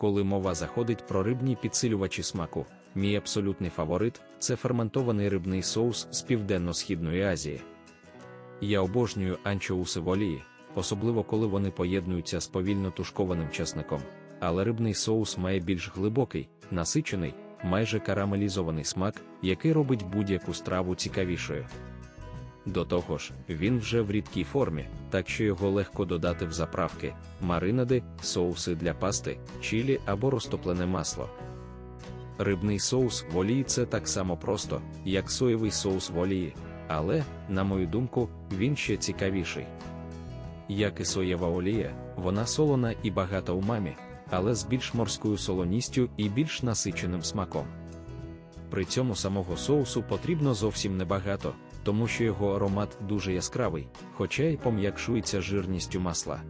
коли мова заходить про рибні підсилювачі смаку, мій абсолютний фаворит це ферментований рибний соус з Південно-Східної Азії. Я обожнюю анчоуси в олії, особливо коли вони поєднуються з повільно тушкованим часником, але рибний соус має більш глибокий, насичений, майже карамелізований смак, який робить будь-яку страву цікавішою. До того ж, він вже в рідкій формі, так що його легко додати в заправки, маринади, соуси для пасти, чилі або розтоплене масло. Рибний соус в олії це так само просто, як соєвий соус в олії, але, на мою думку, він ще цікавіший. Як і соєва олія, вона солона і багата умамі, але з більш морською солоністю і більш насиченим смаком. При цьому самого соусу потрібно зовсім небагато, тому що його аромат дуже яскравий, хоча й пом'якшується жирністю масла.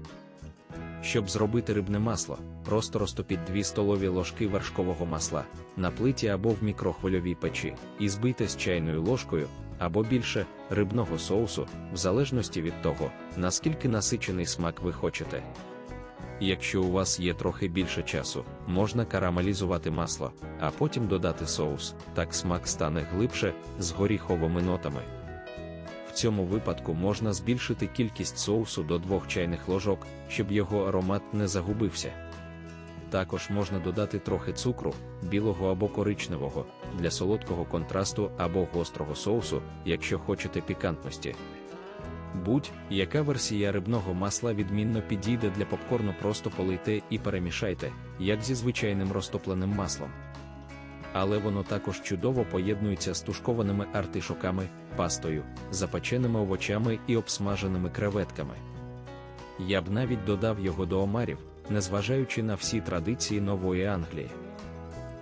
Щоб зробити рибне масло, просто розтопіть 2 столові ложки вершкового масла на плиті або в мікрохвильовій печі і збийте з чайною ложкою або більше рибного соусу, в залежності від того, наскільки насичений смак ви хочете. Якщо у вас є трохи більше часу, можна карамелізувати масло, а потім додати соус, так смак стане глибше з горіховими нотами. В цьому випадку можна збільшити кількість соусу до 2 чайних ложок, щоб його аромат не загубився. Також можна додати трохи цукру, білого або коричневого, для солодкого контрасту або гострого соусу, якщо хочете пікантності. Будь-яка версія рибного масла відмінно підійде для попкорну, просто полийте і перемішайте, як зі звичайним розтопленим маслом. Але воно також чудово поєднується з тушкованими артишоками, пастою, запеченими овочами і обсмаженими креветками. Я б навіть додав його до омарів, незважаючи на всі традиції нової Англії.